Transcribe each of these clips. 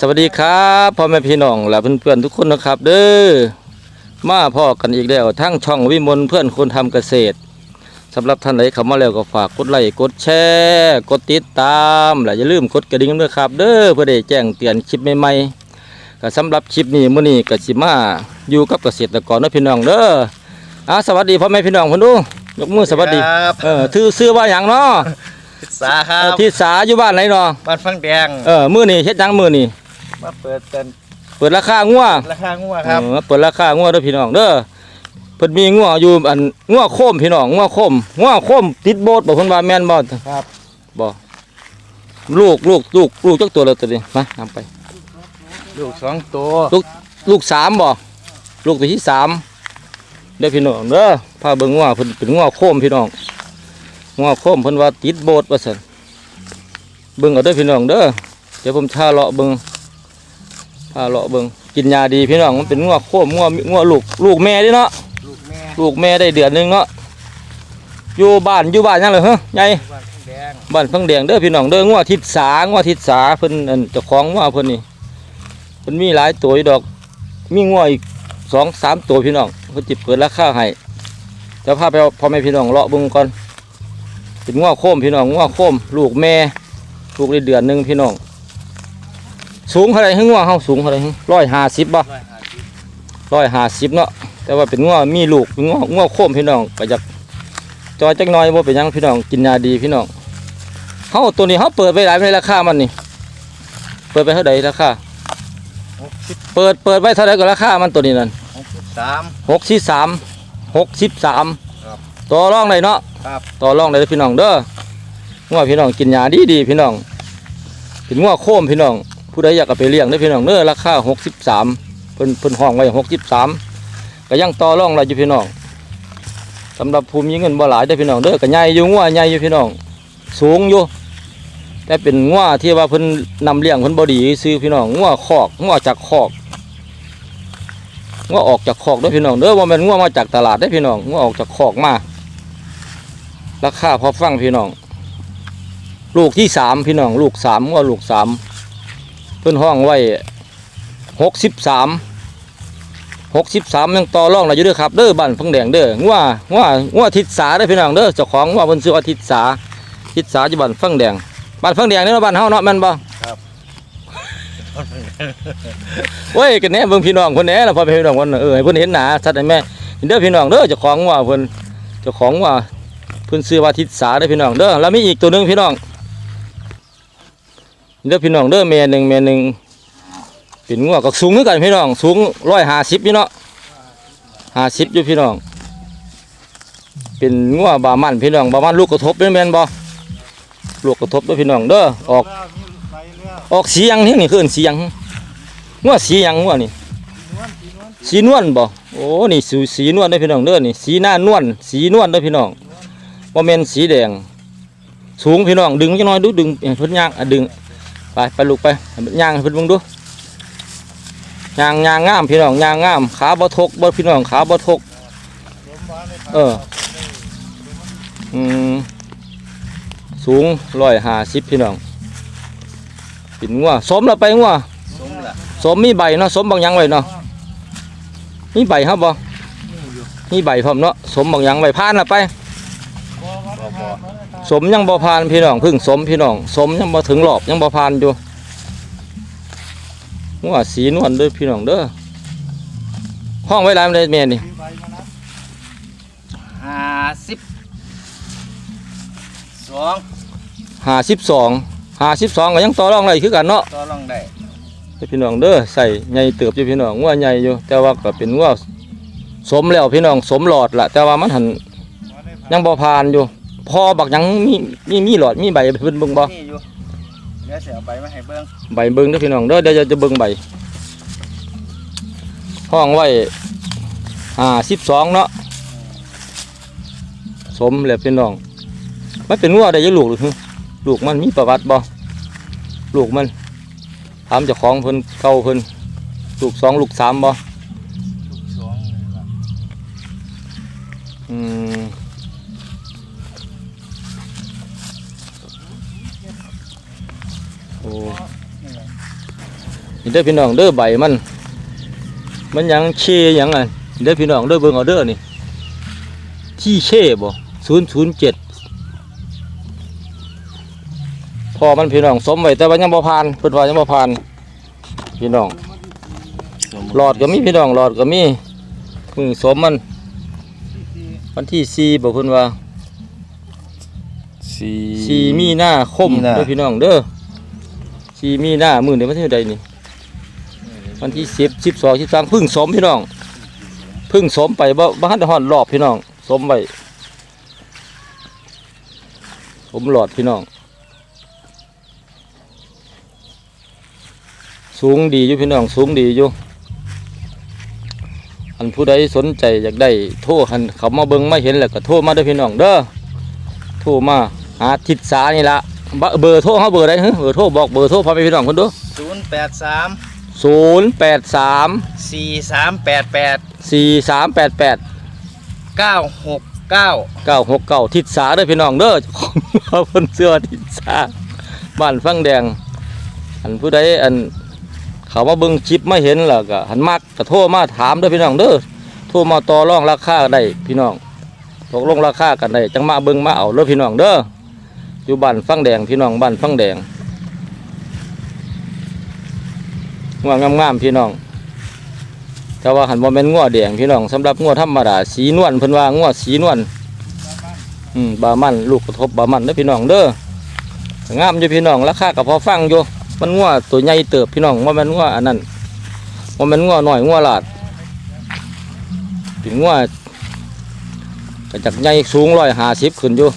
สวัสดีครับพ่อแม่พี่น้องและเพื่อนๆทุกคนนะครับ เด้อมาพ่อกันอีกแล้วทั้งช่องวิมลเพื่อนคนทำเกษตรสำหรับท่านใดเข้ามาแล้วก็ฝากกดไลค์กดแชร์กดติดตามและอย่าลืมกดกระดิ่งด้วยครับ เด้อเพื่อได้แจ้งเตือนคลิปใหม่ๆก็สำหรับคลิปนี้มื้อนี้ก็สิมาอยู่กับเกษตรกรนะพี่น้องเด้ออ่าสวัสดีพ่อแม่พี่น้องเพิ่นดูยกมือสวัสดีครับเออถือซื้อว่าหยังเนาะ ศึกษาครัเออบที่สาอยู่บ้านไหนเนาะบ้านฟังแดงเออมื้อนี้เฮ็ดหยังมื้อนี้มาเปิดเป็นเปิดราคางัวราคางัวครับเออเปิดราคางัวเด้อพี่น้องเด้อเพิ่นมีงัวอยู่อันงัวโคมพี่น้องงัวโคมงัวโคมติดโบสถ์บ่เพิ่นว่าแม่นบ่ครับบ่ลูกลูกลูกลูกจักตัวแล้วตัวนี้มานํไป ลูกสองตัวลูกสามบ่ลูกตัวที่สามเด้อพี่น้องเด้อพาเบิ่งงัวเพิ่นเป็นงัวโคมพี่น้อง งัวโคมเพิ่นว่าติดโบสถ์ว่าซั่นเบิ่งเอาเด้อพี่น้องเด้อเดี๋ยวผมชาเลาะเบิ่งพาเลาะเบิ่งกินยาดีพี่น้องมันเป็นงัวโคมงัวงัวลูกลูกแม่เด้เนาะลูกแม่ลูกแม่ได้เดือนหนึงเนาะอยู่บ้านอยู่บ้านยังเลยเฮ้ยใหญ่บ้านฟังแดงบ้านเพิ่งแดงเด้อพี่น้องเด้องัวทิศสางัวทิศสาเพิ่นอันเจ้าของงัวเพิ่นนี่เพิ่นมีหลายตัวอยู่ดอก มีงัวอีกสองสามตัวพี่น้องเพิ่นจิเปิดราคาให้จะพาไปเอาพ่อแม่พี่น้องเลาะเบิ่งก่อน เป็นงัวโคมพี่น้องงัวโคมลูกแม่ลูกได้เดือนหนึงพี่น้อง สูงเท่าไหร่ฮึงัวเฮาสูงเท่าไหร่ฮึร้อยห้าสิบบ่ร้อยห้าสิบร้อยห้าสิบเนาะแต่ว่าเป็นงัวมีลูกเป็นงัวงัวโคมพี่น้องก็จะจอยจักหน้อยว่าเป็นหยังพี่น้องกินยาดีพี่น้องเฮาตัวนี้เฮาเปิดไว้หลายในราคามันนี่เปิดไปเท่าใดราคาหกสิบเปิดเปิดไว้เท่าใดก็ราคามันตัวนี้นั่นหกสิบสามหกสิบสามหกสิบสามครับ ต่อรองเลยเนาะครับต่อรองเลยพี่น้องเด้องัวพี่น้องกินยาดีดีพี่น้องเป็นงัวโคมพี่น้อง ผู้ใดอยากเอาไปเลี้ยงได้อพี่น้องเด้อราคาหกสิบสามเพิ่นเพิ่นห้องไว้หกสิบสามก็ยังต่อรองเราอยู่พี่น้องสำหรับภูมิเงินบ่หลายได้อพี่น้องเด้อก็ใหญ่อยู่งัวใหญ่อยู่พี่น้อง สูงอยู่แต่เป็นงัวที่ว่าเพิ่นนำเลี้ยงเพิ่นบ่ดีซื้อพี่น้องงัวคอกงัวจากคอกงัวออกจากคอกเด้อพี่น้องเด้อบ่แม่นงัวมาจากตลาดได้อพี่น้องงัวออกจากคอกมา ราคาพอฟังพี่น้อง ลูกที่สามพี่น้อง ลูกสามงัวลูกสามเพิ่นห้องไว้หกสิบสามหกสิบสามยังต่อรองเราอยู่เด้อครับเด้อบ้านพังแดงเด้องัวงัวงัวทิศสาเด้อพี่น้องเด้อเจ้าของงัวเพิ่นชื่อว่าทิศสาทิศสาอยู่บ้านพังแดงบ้านพังแดงนี่เนาะบ้านเฮาเนาะแม่นบ่โอ้ยกันแหน่เบิ่งพี่น้องเพิ่นแหน่ล่ะพ่อแม่พี่น้องเพิ่นน่ะเออให้เพิ่นเห็นหน้าชัดให้แม่เด้อพี่น้องเด้อเจ้าของงัวเพิ่นเจ้าของงัว เพิ่นชื่อว่าทิศสาเด้พี่น้องเด้อแล้วมีอีกตัวหนึงพี่น้องเด้อพี่น้องเด้อแม่หนึ่งแม่หนึ่งเป็นงวก็สูงคือกันพี่น้องสูงร้อยห้าสิบพี่เนาะห้าสิบอยู่พี่น้อง เป็นงวบามันพี่น้องบามันลูกกระทบเป็นแมนบ่ลูกกระทบด้วยพี่น้องเด้อออก ออกสียังนี่นี่คืออันสียังงวสียังงวนี่สีนวลบ่โอ้นี่สีนวลด้อพี่น้องเด้อนี่สีหน้านวลสีนวลด้อพี่น้อง บ่แม่นสีแดง สูงพี่น้องดึงจังน้อยดูดึงให้เพิ่นย่างอะดึงไปไปลูกไปให้เพิ่นย่างให้เพิ่นเบิ่งดูยางยางงามพี่น้องยางงามขาบ่ทกบ่พี่น้องขาบ่ทกเอออืมสูงร้อยห้าสิบพี่น้องเป็นงัวสมแล้วไปงัวสมละสมมีใบเนาะสมบางหยังไว้เนาะมีใบครับบ่มีใบพร้อมเนาะสมบางหยังไว้ผ่านละไปบ่บ่ สมยังบ่ผ่านพี่น้องเพึ่งสมพี่น้อง สมยังบ่ถึงรอบยังบ่ผ่านอยู่งัวสีนวลเด้อพี่น้องเด้อห้องไว้หลายมันได้แม่นี่ห้าสิบสองห้าสิบสองห้าสิบสองก็ยังต่อรองได้คือกันเนาะต่อรองได้เด้อพี่น้องเด้อใส่ใหญ่เติบอยู่พี่น้องงัวใหญ่อยู่ แต่ว่าก็เป็นงัวสมแล้วพี่น้องสมหลอดละแต่ว่ามันหันยังบ่ผ่านอยู่ พอบักหยังมีมีมีหลอดมีใบเพิ่นเบิ่งบ่นี่อยู่เดี๋ยวเสียใบมาให้เบิ่งใบเบิ่งเด้อพี่น้องเด้อเดี๋ยวจะจะเบิ่งใบห้องไว้ห้าสิบสองเนาะสมแล้วพี่น้องมันเป็นงัวได้ยังลูกหรือฮึลูกมันมีประวัติบ่ลูกมันถามเจ้าของเพิ่นเก่าเพิ่นลูกสองลูกสามบ่ นี่ล่ะนี่เด้อพี่น้องเด้อใบมัน มันหยังเชหยังอะนี่เด้อพี่น้องเด้อเบิ่งเอาเด้อนี่ที่เชบ่ศูนย์ศูนย์เจ็ดพอมันพี่น้องสมไว้แต่ว่ายังบ่ผ่านเพิ่นว่ายังบ่ผ่านพี่น้องหลอดก็มีพี่น้องหลอดก็มีมือสมมัน วันที่สี่บอกเพิ่นว่าสี่สี่มีหน้าคมมีนาเด้อพี่น้องเด้อ สี่มีหน้ามื้อนี้วันที่ใดนี่วันที่สิบสิบสองสิบสามพึ่งสมพี่น้อง พึ่งสมไปบ่บ่ทันได้ฮอดรอบพี่น้องสมไว้สมหลอดพี่น้อง สูงดีอยู่พี่น้อง สูงดีอยู่อันผู้ใดสนใจอยากได้โทรหันเขามาเบิ่งมาเห็นแล้วก็โทรมาด้อพี่น้องเด้อโทรมาหาทิศสานี่ละ เบอร์โทรเขาเบอร์ใดฮะเบอร์โทรบอกเบอร์โทรพอไปพี่น้องคนดูศูนย์แปดสามศูนย์แปดสามสี่สามแปดแปดสี่สามแปดแปดเก้าหกเก้าเก้าหกเก้าทิศสาเด้อพี่น้องเด้อเขาเพิ่นเสื้อทิศสาบ้านฟังแดง อันผู้ใดอันเขามาเบิ่งคลิปมาเห็นแล้วก็หันมักก็โทรมาถามเด้อพี่น้องเด้อโทรมาต่อรองราคาได้พี่น้องตกลงราคากันได้จังมาเบิ่งมาเอาเด้อพี่น้องเด้อ อยู่บ้านฟังแดงพี่น้องบ้านฟังแดงงวงามๆพี่น้อง แต่ว่าหันบ่แม่นงัวแดงพี่น้องสำหรับงัวธรรมดาสีนวลเพิ่นว่างัวสีนวลอืมบามันลูกกระทบบามันเด้อพี่น้องเด้องามอยู่พี่น้องราคาก็พอฟังอยู่มันงัวตัวใหญ่เติบพี่น้องบ่แม่นงัวอันนั้นบ่แม่นงัวน้อยงัวลาดเป็นงัวก็จักใหญ่สูง150ขึ้นอยู่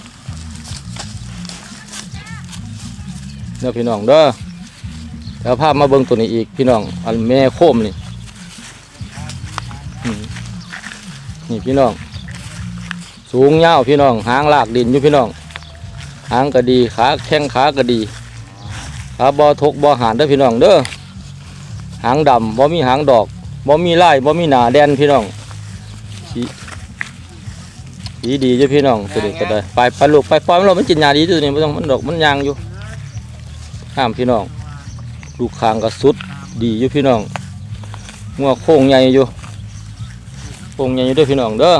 เด้อพี่น้องเด้อแล้วพาพมาเบิ่งตัวนี้อีกพี่น้องอันแม่โคมนี่นี่พี่น้อง สูงยาวพี่น้อง หางลากดินอยู่พี่น้อง หางก็ดีขาแข้งขาก็ดีขาบอทกบอหานเด้อพี่น้องเด้อหางดำบ่มีหางดอกบ่มีลายบ่มีหนาแดนพี่น้องสีดีอยู่พี่น้องตัวนี้ก็ได้ไปไปลูกไปปล่อยมันลงมันกินยาดีตัวนี้มันต้องมันดอกมันยางอยู่ ห้ามพี่น้อง ลูกคางก็สุดดีอยู่พี่น้องงัวโค้งใหญ่อยู่ปงใหญ่อยู่ด้วยพี่น้องเด้อ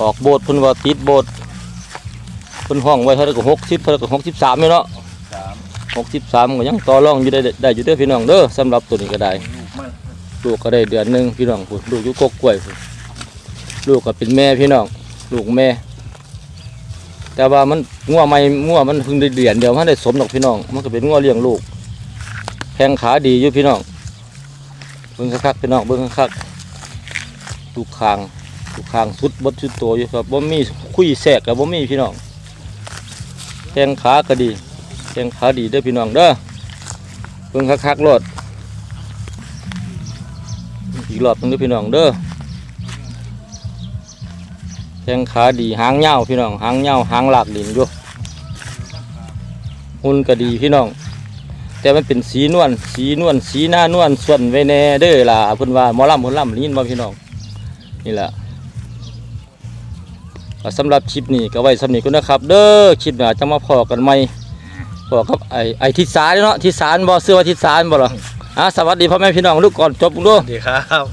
ออกโบสถ์เพิ่นว่าติดโบสถ์เพิ่นห้องไว้เท่าไหร่ก็หกสิบเท่าไหร่ก็หกสิบสามเนาะหกสิบสามก็ยังต่อรองอยู่ได้ได้อยู่เด้อพี่น้องเด้อสำหรับตัวนี้ก็ได้ลูกก็ได้เดือนหนึ่งพี่น้องลูกอยู่กกกล้วยลูกก็เป็นแม่พี่น้อง ลูกแม่ แต่ว่ามันงัวใหม่งัวมันเพิ่งได้เดือนเดียวมันได้สมดอกพี่น้อง มันก็เป็นงัวเลี้ยงลูกแข้งขาดีอยู่พี่น้องเบิ่งคักๆพี่น้องเบิ่งคักๆลูกคางลูกคางสุดบดสุดตัวอยู่ครับบ่มีคุยแสกกับบ่มีพี่น้องแข้งขาก็ดีแข้งขาดีเด้อพี่น้องเด้อเบิ่งคักๆรถอีกรอบนึงเด้อพี่น้องเด้อ แข้งขาดีหางเงาพี่น้องหางเงาหางหลากดินอยู่หุ่นก็ดีพี่น้อง แต่มันเป็นสีนวลสีนวลสีหน้านวลส่วนไว้แน่เด้อล่ะเพิ่นว่าหมอลำเพิ่นลำได้ยินบ่พี่น้องนี่แหละสำหรับคลิปนี้ก็ไว้สำนี้ก็นะครับ เด้อคลิปหน้าจะมาพอกันใหมพอกับไอ้ไอ้ทิศารเนาะทิศารบ่เสื้อว่าทิศารบ่หรออะสวัสดีพ่อแม่พี่น้องลูกก่อนจบดูดีครับ